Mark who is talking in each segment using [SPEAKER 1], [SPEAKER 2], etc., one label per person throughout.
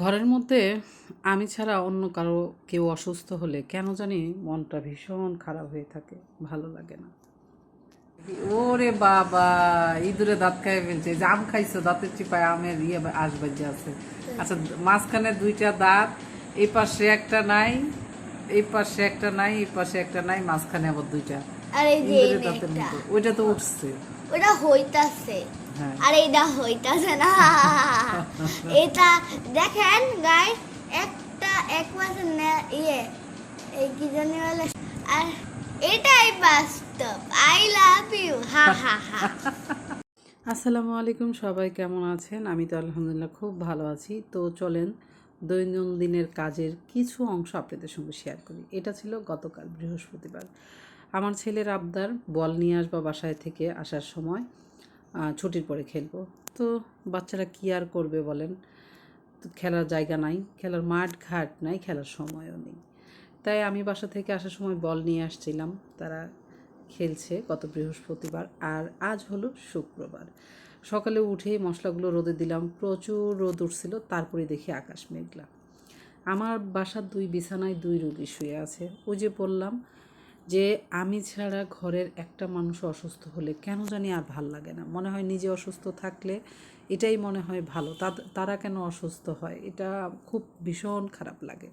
[SPEAKER 1] ঘরের মধ্যে আমি ছাড়া অন্য কারও কেউ অসুস্থ হলে কেন জানি মনটা ভীষণ খারাপ হয়ে থাকে, ভালো লাগে না। ওরে বাবা, ইঁদুরে দাঁত খাই ফেলছে জাম খাইছো, দাঁতের চিপায় আমের ইয়ে আসবে যে আছে। আচ্ছা মাঝখানে দুইটা দাঁত, এই পাশে একটা নাই, এই পাশে একটা নাই, এই পাশে একটা নাই, মাঝখানে আবার দুইটা।
[SPEAKER 2] আর এই যে
[SPEAKER 1] ওইটা তো উঠছে।
[SPEAKER 2] ওটা হইতাছে।
[SPEAKER 1] হ্যাঁ।
[SPEAKER 2] আর এইটা হইতাছে না। এটা দেখেন গাই একটা এক মাসের নে- ইয়ে এই কি জানি বলে? আর এটাই বাস্তব। আই লাভ ইউ হা হা হা।
[SPEAKER 1] আসসালামু আলাইকুম সবাই কেমন আছেন? আমি তো আলহামদুলিল্লাহ খুব ভালো আছি। তো চলেন দৈনন্দিনের কাজের কিছু অংশ আপনাদের সঙ্গে শেয়ার করি। এটা ছিল গতকাল বৃহস্পতিবার। আমার ছেলের আবদার, বল নিয়ে আসবা বাসায় থেকে আসার সময় ছুটির পরে খেলব। তো বাচ্চারা কী আর করবে বলেন? তো খেলার জায়গা নাই, খেলার মাঠ ঘাট নাই, খেলার সময়ও নেই। তাই আমি বাসা থেকে আসার সময় বল নিয়ে আসছিলাম। তারা খেলছে গত বৃহস্পতিবার আর আজ হলো শুক্রবার। সকালে উঠেই মশলাগুলো রোদে দিলাম, প্রচুর রোদ উঠছিল তারপরে দেখি আকাশ মেঘলা। আমার বাসার দুই বিছানায় দুই রোগী শুয়ে আছে। ওই যে বললাম যে আমি ছাড়া ঘরের একটা মানুষ অসুস্থ হলে কেন জানি আর ভালো লাগে না। মনে হয় নিজে অসুস্থ থাকলে এটাই মনে হয় ভালো। তারা কেন অসুস্থ হয়? এটা খুব ভীষণ খারাপ লাগে।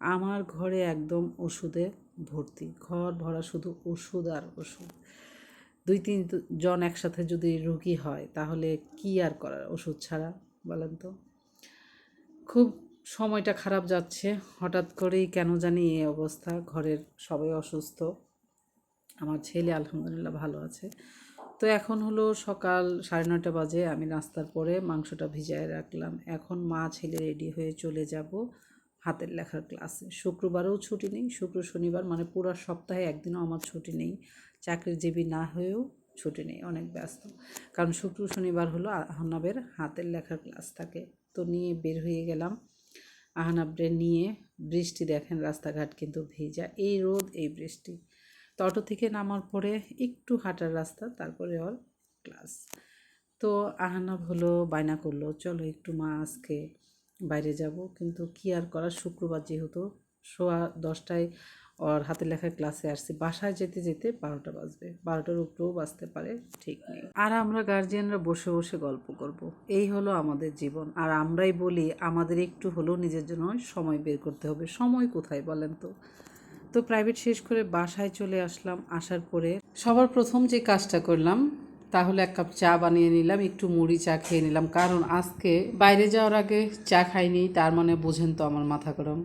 [SPEAKER 1] আমার ঘরে একদম ওষুধে ভর্তি। ঘর ভরা শুধু ওষুধ আর ওষুধ। দুই, তিন জন একসাথে যদি রুগী হয়, তাহলে কি আর করার? ওষুধ ছাড়া, বলেন তো। খুব সময়টা খারাপ যাচ্ছে। হঠাৎ করেই কেন জানি এই অবস্থা। ঘরের সবাই অসুস্থ। আমার ছেলে আলহামদুলিল্লাহ ভালো আছে। তো এখন হলো সকাল সাড়ে নয়টা বাজে। আমি নাস্তার পরে মাংসটা ভিজায় রাখলাম। এখন মা ছেলে রেডি হয়ে চলে যাব হাতের লেখার ক্লাসে। শুক্রবারেও ছুটি নেই। শুক্র শনিবার মানে পুরো সপ্তাহে একদিনও আমার ছুটি নেই। চাকরিজীবী না হয়েও ছুটি নেই। অনেক ব্যস্ত। কারণ শুক্র শনিবার হলো আহনাবের হাতের লেখার ক্লাস থাকে। তো নিয়ে বের হয়ে গেলাম। আহনাবরে নিয়ে বৃষ্টি দেখেন, রাস্তাঘাট কিন্তু ভেজা। এই রোদ, এই বৃষ্টি। তো অটো থেকে নামার পরে একটু হাঁটার রাস্তা, তারপরে ওর ক্লাস। তো আহনাব হলো, বায়না করল, চলো একটু মা আজকে বাইরে যাব। কিন্তু কি আর করার শুক্রবার যেহেতু, সোয়া দশটায় ওর হাতে লেখা ক্লাসে আসছি। বাসায় যেতে যেতে বারোটা বাজবে। বারোটার উপরেও বাজতে পারে, ঠিক নেই। আর আমরা গার্জিয়ানরা বসে বসে গল্প করব। এই হলো আমাদের জীবন। আর আমরাই বলি, আমাদের একটু হলেও নিজের জন্য সময় বের করতে হবে। সময় কোথায় বলেন তো? তো প্রাইভেট শেষ করে বাসায় চলে আসলাম। আসার পরে সবার প্রথম যে কাজটা করলাম, তাহলে এক কাপ চা বানিয়ে নিলাম, একটু মুড়ি চা খেয়ে নিলাম। কারণ আজকে বাইরে যাওয়ার আগে চা খাইনি, তার মানে বোঝেন তো আমার মাথা গরম।